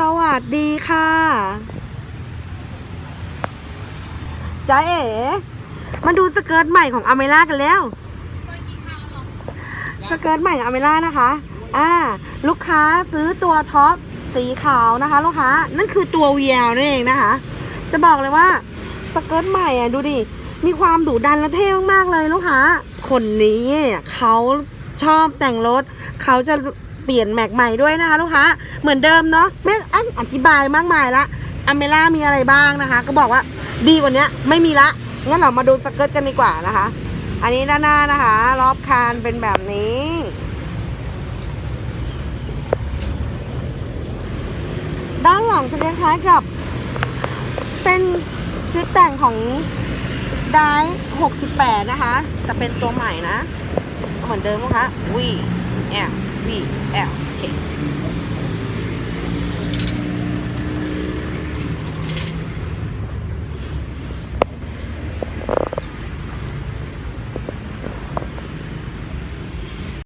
สวัสดีค่ะจ้าเอ๋มาดูสเกิร์ตใหม่ของอเมล่ากันแล้วสเกิร์ตใหม่ของอเมล่านะคะอ่าลูกค้าซื้อตัวท็อปสีขาวนะคะ ลูกค้านั่นคือตัว VL นั่นเองนะคะ จะบอกเลยว่าสเกิร์ตใหม่อะดูดิมีความดุดันและเท่มากๆเลยลูกค้าคนนี้เขาชอบแต่งรถเขาจะ ปลี่ยนแม็กใหม่ด้วยนะคะลูกค้าเหมือนเดิมเนาะไม่อันอธิบายมากมายละอเมล่ามีอะไรบ้างนะคะ ก็บอกว่าดีกว่านี้ไม่มีละงั้นเรามาดูสเกิร์ตกันดีกว่านะคะ อันนี้ด้านหน้านะคะรอบคานเป็นแบบนี้ด้านหลังจะคล้ายๆกับ เป็นชุดแต่งของได้68 นะคะแต่เป็นตัวใหม่นะ เหมือนเดิมนะคะ V L V L โอเค